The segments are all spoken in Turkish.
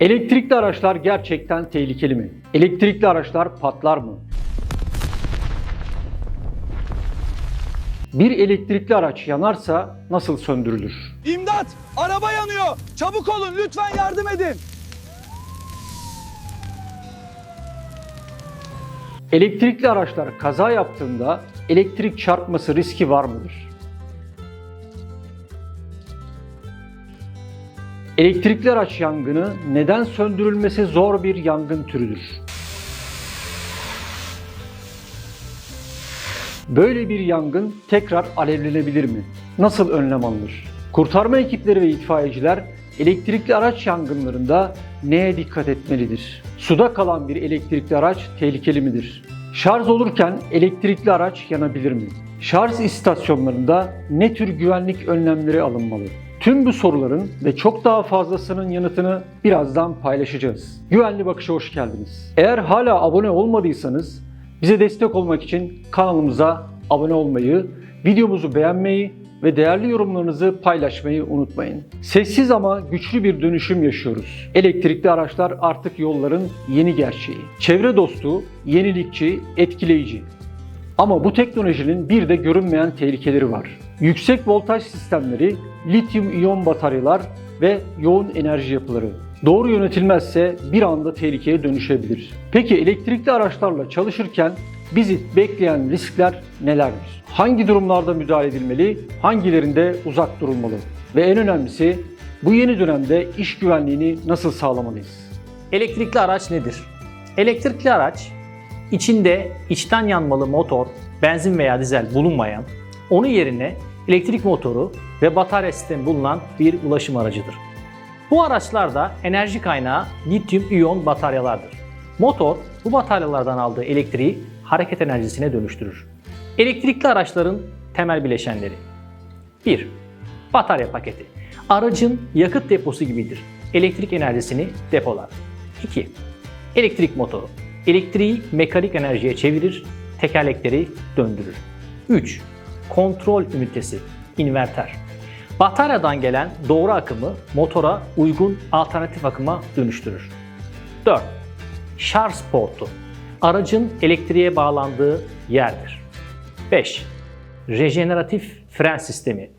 Elektrikli araçlar gerçekten tehlikeli mi? Elektrikli araçlar patlar mı? Bir elektrikli araç yanarsa nasıl söndürülür? İmdat! Araba yanıyor! Çabuk olun lütfen yardım edin! Elektrikli araçlar kaza yaptığında elektrik çarpması riski var mıdır? Elektrikli araç yangını neden söndürülmesi zor bir yangın türüdür? Böyle bir yangın tekrar alevlenebilir mi? Nasıl önlem alınır? Kurtarma ekipleri ve itfaiyeciler elektrikli araç yangınlarında neye dikkat etmelidir? Suda kalan bir elektrikli araç tehlikeli midir? Şarj olurken elektrikli araç yanabilir mi? Şarj istasyonlarında ne tür güvenlik önlemleri alınmalı? Tüm bu soruların ve çok daha fazlasının yanıtını birazdan paylaşacağız. Güvenli Bakış'a hoş geldiniz. Eğer hala abone olmadıysanız bize destek olmak için kanalımıza abone olmayı, videomuzu beğenmeyi ve değerli yorumlarınızı paylaşmayı unutmayın. Sessiz ama güçlü bir dönüşüm yaşıyoruz. Elektrikli araçlar artık yolların yeni gerçeği. Çevre dostu, yenilikçi, etkileyici. Ama bu teknolojinin bir de görünmeyen tehlikeleri var. Yüksek voltaj sistemleri, lityum iyon bataryalar ve yoğun enerji yapıları. Doğru yönetilmezse bir anda tehlikeye dönüşebilir. Peki elektrikli araçlarla çalışırken bizi bekleyen riskler nelerdir? Hangi durumlarda müdahale edilmeli, hangilerinde uzak durulmalı? Ve en önemlisi bu yeni dönemde iş güvenliğini nasıl sağlamalıyız? Elektrikli araç nedir? Elektrikli araç içinde içten yanmalı motor, benzin veya dizel bulunmayan, onun yerine elektrik motoru ve batarya sistemi bulunan bir ulaşım aracıdır. Bu araçlarda enerji kaynağı lityum iyon bataryalardır. Motor bu bataryalardan aldığı elektriği hareket enerjisine dönüştürür. Elektrikli araçların temel bileşenleri 1. Batarya paketi. Aracın yakıt deposu gibidir. Elektrik enerjisini depolar. 2. Elektrik motoru. Elektriği mekanik enerjiye çevirir, tekerlekleri döndürür. 3. Kontrol ünitesi, inverter. Bataryadan gelen doğru akımı motora uygun alternatif akıma dönüştürür. 4. Şarj portu. Aracın elektriğe bağlandığı yerdir. 5. Rejeneratif fren sistemi.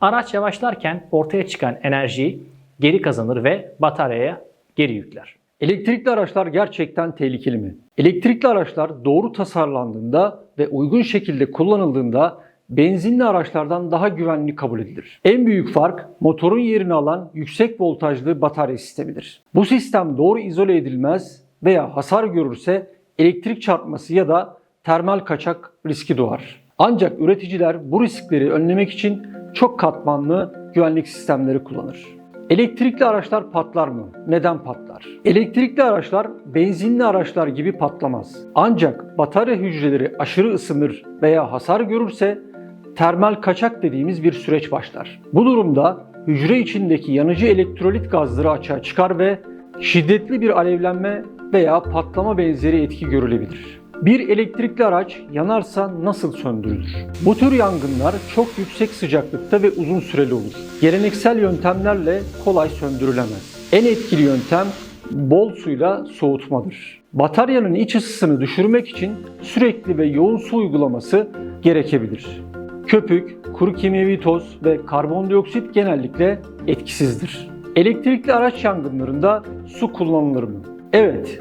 Araç yavaşlarken ortaya çıkan enerjiyi geri kazanır ve bataryaya geri yükler. Elektrikli araçlar gerçekten tehlikeli mi? Elektrikli araçlar doğru tasarlandığında ve uygun şekilde kullanıldığında benzinli araçlardan daha güvenli kabul edilir. En büyük fark motorun yerini alan yüksek voltajlı batarya sistemidir. Bu sistem doğru izole edilmez veya hasar görürse elektrik çarpması ya da termal kaçak riski doğar. Ancak üreticiler bu riskleri önlemek için çok katmanlı güvenlik sistemleri kullanır. Elektrikli araçlar patlar mı? Neden patlar? Elektrikli araçlar benzinli araçlar gibi patlamaz. Ancak batarya hücreleri aşırı ısınır veya hasar görürse termal kaçak dediğimiz bir süreç başlar. Bu durumda hücre içindeki yanıcı elektrolit gazları açığa çıkar ve şiddetli bir alevlenme veya patlama benzeri etki görülebilir. Bir elektrikli araç yanarsa nasıl söndürülür? Bu tür yangınlar çok yüksek sıcaklıkta ve uzun süreli olur. Geleneksel yöntemlerle kolay söndürülemez. En etkili yöntem bol suyla soğutmadır. Bataryanın iç ısısını düşürmek için sürekli ve yoğun su uygulaması gerekebilir. Köpük, kuru kimyevi toz ve karbondioksit genellikle etkisizdir. Elektrikli araç yangınlarında su kullanılır mı? Evet,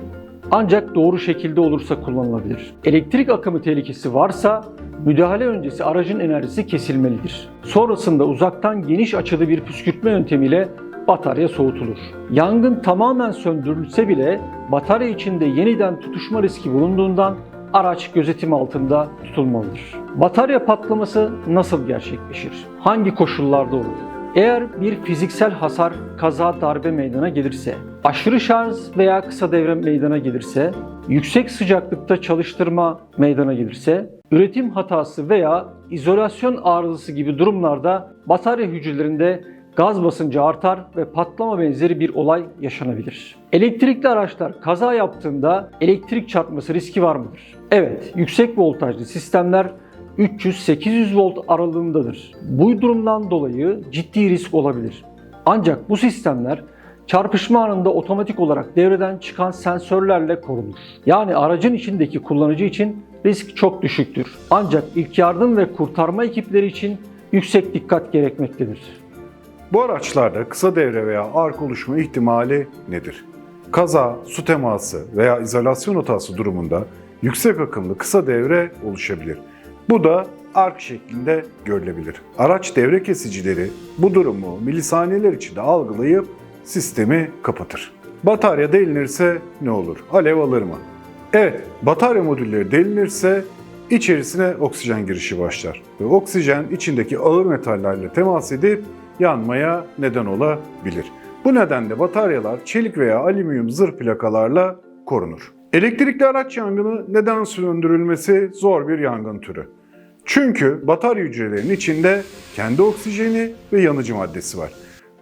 ancak doğru şekilde olursa kullanılabilir. Elektrik akımı tehlikesi varsa müdahale öncesi aracın enerjisi kesilmelidir. Sonrasında uzaktan geniş açılı bir püskürtme yöntemiyle batarya soğutulur. Yangın tamamen söndürülse bile batarya içinde yeniden tutuşma riski bulunduğundan araç gözetim altında tutulmalıdır. Batarya patlaması nasıl gerçekleşir? Hangi koşullarda olur? Eğer bir fiziksel hasar, kaza, darbe meydana gelirse, aşırı şarj veya kısa devre meydana gelirse, yüksek sıcaklıkta çalıştırma meydana gelirse, üretim hatası veya izolasyon arızası gibi durumlarda batarya hücrelerinde gaz basıncı artar ve patlama benzeri bir olay yaşanabilir. Elektrikli araçlar kaza yaptığında elektrik çarpması riski var mıdır? Evet, yüksek voltajlı sistemler 300-800 volt aralığındadır. Bu durumdan dolayı ciddi risk olabilir. Ancak bu sistemler çarpışma anında otomatik olarak devreden çıkan sensörlerle korunur. Yani aracın içindeki kullanıcı için risk çok düşüktür. Ancak ilk yardım ve kurtarma ekipleri için yüksek dikkat gerekmektedir. Bu araçlarda kısa devre veya ark oluşma ihtimali nedir? Kaza, su teması veya izolasyon hatası durumunda yüksek akımlı kısa devre oluşabilir. Bu da ark şeklinde görülebilir. Araç devre kesicileri bu durumu milisaniyeler içinde algılayıp sistemi kapatır. Batarya delinirse ne olur? Alev alır mı? Evet, batarya modülleri delinirse içerisine oksijen girişi başlar ve oksijen içindeki ağır metallerle temas edip yanmaya neden olabilir. Bu nedenle bataryalar çelik veya alüminyum zırh plakalarla korunur. Elektrikli araç yangını neden söndürülmesi zor bir yangın türü. Çünkü batarya hücrelerinin içinde kendi oksijeni ve yanıcı maddesi var.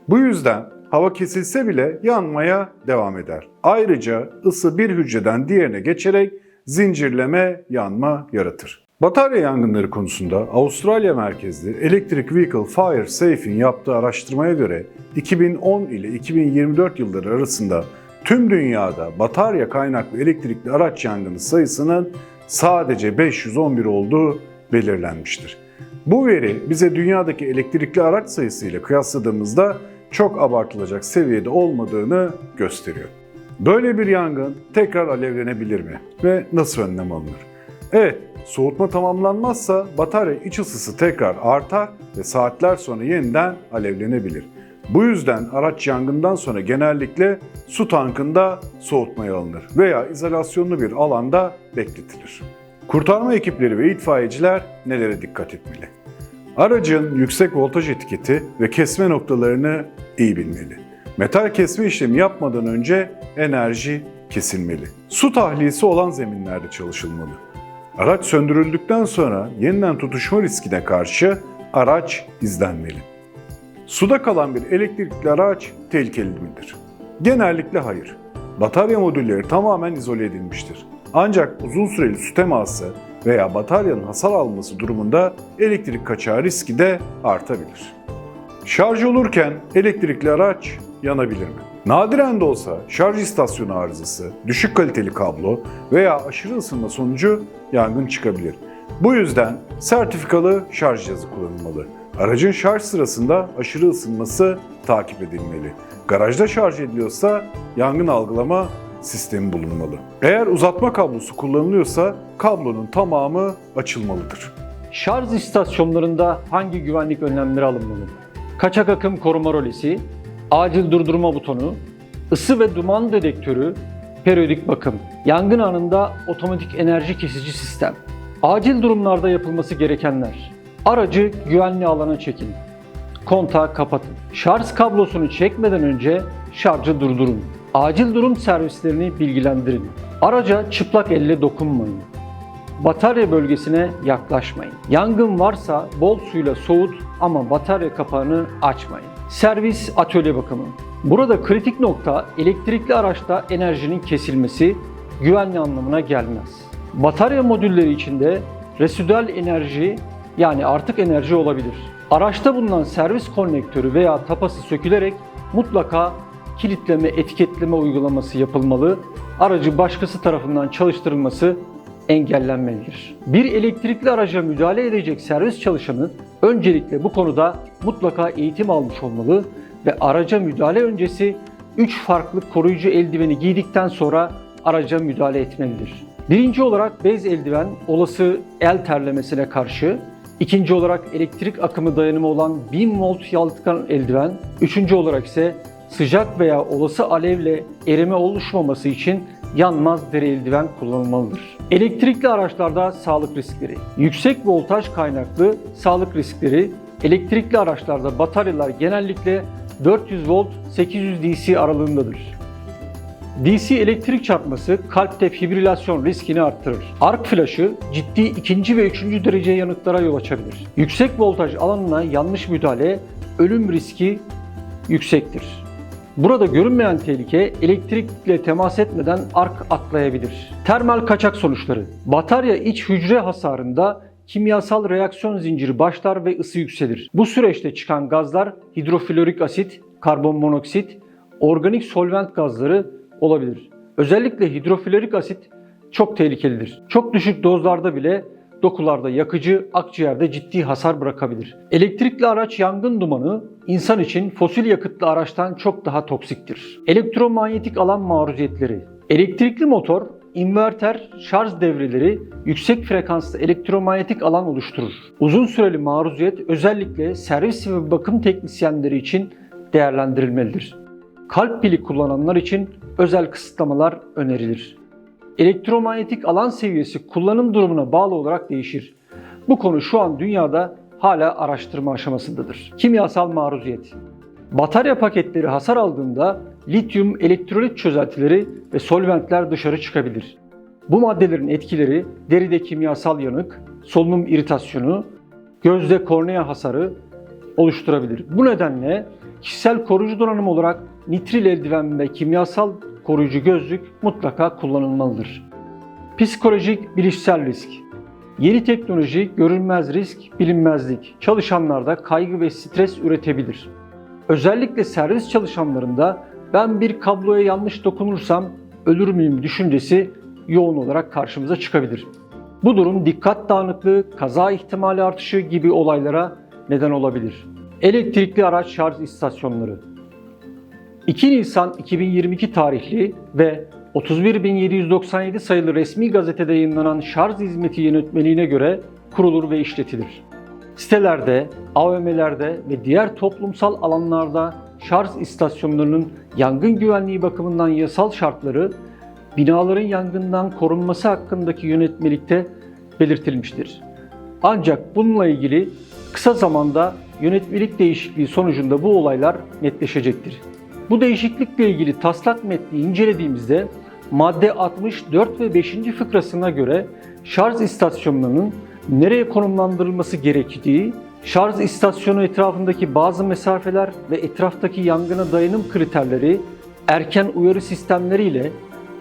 Bu yüzden hava kesilse bile yanmaya devam eder. Ayrıca ısı bir hücreden diğerine geçerek zincirleme yanma yaratır. Batarya yangınları konusunda Avustralya merkezli Electric Vehicle Fire Safe'in yaptığı araştırmaya göre 2010 ile 2024 yılları arasında tüm dünyada batarya kaynaklı elektrikli araç yangını sayısının sadece 511 olduğu belirlenmiştir. Bu veri bize dünyadaki elektrikli araç sayısı ile kıyasladığımızda çok abartılacak seviyede olmadığını gösteriyor. Böyle bir yangın tekrar alevlenebilir mi ve nasıl önlem alınır? Evet, soğutma tamamlanmazsa batarya iç ısısı tekrar artar ve saatler sonra yeniden alevlenebilir. Bu yüzden araç yangından sonra genellikle su tankında soğutmaya alınır veya izolasyonlu bir alanda bekletilir. Kurtarma ekipleri ve itfaiyeciler nelere dikkat etmeli? Aracın yüksek voltaj etiketi ve kesme noktalarını iyi bilmeli. Metal kesme işlemi yapmadan önce enerji kesilmeli. Su tahliyesi olan zeminlerde çalışılmalı. Araç söndürüldükten sonra yeniden tutuşma riskine karşı araç izlenmeli. Suda kalan bir elektrikli araç tehlikeli midir? Genellikle hayır. Batarya modülleri tamamen izole edilmiştir. Ancak uzun süreli su teması veya bataryanın hasar alması durumunda elektrik kaçağı riski de artabilir. Şarj olurken elektrikli araç yanabilir mi? Nadiren de olsa şarj istasyonu arızası, düşük kaliteli kablo veya aşırı ısınma sonucu yangın çıkabilir. Bu yüzden sertifikalı şarj cihazı kullanılmalı. Aracın şarj sırasında aşırı ısınması takip edilmeli. Garajda şarj ediliyorsa yangın algılama sistemi bulunmalı. Eğer uzatma kablosu kullanılıyorsa kablonun tamamı açılmalıdır. Şarj istasyonlarında hangi güvenlik önlemleri alınmalı? Kaçak akım koruma rolesi, acil durdurma butonu, ısı ve duman dedektörü, periyodik bakım, yangın anında otomatik enerji kesici sistem. Acil durumlarda yapılması gerekenler. Aracı güvenli alana çekin. Kontağı kapatın. Şarj kablosunu çekmeden önce şarjı durdurun. Acil durum servislerini bilgilendirin. Araca çıplak elle dokunmayın. Batarya bölgesine yaklaşmayın. Yangın varsa bol suyla soğut ama batarya kapağını açmayın. Servis atölye bakımı. Burada kritik nokta elektrikli araçta enerjinin kesilmesi güvenli anlamına gelmez. Batarya modülleri içinde residüel enerji yani artık enerji olabilir. Araçta bulunan servis konnektörü veya tapası sökülerek mutlaka kilitleme, etiketleme uygulaması yapılmalı. Aracı başkası tarafından çalıştırılması engellenmelidir. Bir elektrikli araca müdahale edecek servis çalışanı öncelikle bu konuda mutlaka eğitim almış olmalı ve araca müdahale öncesi 3 farklı koruyucu eldiveni giydikten sonra araca müdahale etmelidir. Birinci olarak bez eldiven olası el terlemesine karşı, ikinci olarak elektrik akımı dayanımı olan 1000 volt yalıtkan eldiven, üçüncü olarak ise sıcak veya olası alevle erime oluşmaması için yanmaz deri eldiven kullanılmalıdır. Elektrikli araçlarda sağlık riskleri. Yüksek voltaj kaynaklı sağlık riskleri elektrikli araçlarda bataryalar genellikle 400 volt 800 DC aralığındadır. DC elektrik çarpması kalpte fibrilasyon riskini arttırır. Ark flaşı ciddi ikinci ve üçüncü derece yanıklara yol açabilir. Yüksek voltaj alanına yanlış müdahale ölüm riski yüksektir. Burada görünmeyen tehlike elektrikle temas etmeden ark atlayabilir. Termal kaçak sonuçları. Batarya iç hücre hasarında kimyasal reaksiyon zinciri başlar ve ısı yükselir. Bu süreçte çıkan gazlar hidroflorik asit, karbon monoksit, organik solvent gazları olabilir. Özellikle hidroflorik asit çok tehlikelidir. Çok düşük dozlarda bile dokularda yakıcı, akciğerde ciddi hasar bırakabilir. Elektrikli araç yangın dumanı insan için fosil yakıtlı araçtan çok daha toksiktir. Elektromanyetik alan maruziyetleri. Elektrikli motor, inverter, şarj devreleri yüksek frekanslı elektromanyetik alan oluşturur. Uzun süreli maruziyet özellikle servis ve bakım teknisyenleri için değerlendirilmelidir. Kalp pili kullananlar için özel kısıtlamalar önerilir. Elektromanyetik alan seviyesi kullanım durumuna bağlı olarak değişir. Bu konu şu an dünyada hala araştırma aşamasındadır. Kimyasal maruziyet. Batarya paketleri hasar aldığında lityum elektrolit çözeltileri ve solventler dışarı çıkabilir. Bu maddelerin etkileri deride kimyasal yanık, solunum iritasyonu, gözde kornea hasarı oluşturabilir. Bu nedenle kişisel koruyucu donanım olarak nitril eldiven ve kimyasal koruyucu gözlük mutlaka kullanılmalıdır. Psikolojik bilişsel risk. Yeni teknoloji, görünmez risk, bilinmezlik çalışanlarda kaygı ve stres üretebilir. Özellikle servis çalışanlarında ben bir kabloya yanlış dokunursam ölür müyüm düşüncesi yoğun olarak karşımıza çıkabilir. Bu durum dikkat dağınıklığı, kaza ihtimali artışı gibi olaylara neden olabilir. Elektrikli araç şarj istasyonları 2 Nisan 2022 tarihli ve 31.797 sayılı resmi gazetede yayınlanan şarj hizmeti yönetmeliğine göre kurulur ve işletilir. Sitelerde, AVM'lerde ve diğer toplumsal alanlarda şarj istasyonlarının yangın güvenliği bakımından yasal şartları, binaların yangından korunması hakkındaki yönetmelikte belirtilmiştir. Ancak bununla ilgili kısa zamanda yönetmelik değişikliği sonucunda bu olaylar netleşecektir. Bu değişiklikle ilgili taslak metni incelediğimizde madde 64 ve 5. fıkrasına göre şarj istasyonlarının nereye konumlandırılması gerektiği, şarj istasyonu etrafındaki bazı mesafeler ve etraftaki yangına dayanım kriterleri, erken uyarı sistemleriyle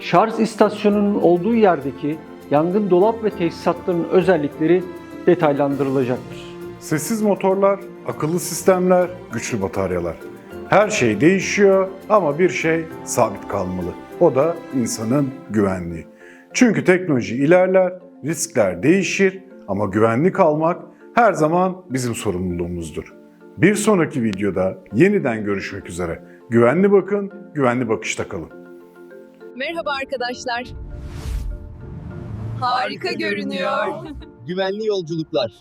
şarj istasyonunun olduğu yerdeki yangın dolap ve tesisatlarının özellikleri detaylandırılacaktır. Sessiz motorlar, akıllı sistemler, güçlü bataryalar. Her şey değişiyor ama bir şey sabit kalmalı. O da insanın güvenliği. Çünkü teknoloji ilerler, riskler değişir ama güvenli kalmak her zaman bizim sorumluluğumuzdur. Bir sonraki videoda yeniden görüşmek üzere. Güvenli bakın, güvenli bakışta kalın. Merhaba arkadaşlar. Harika görünüyor. Güvenli yolculuklar.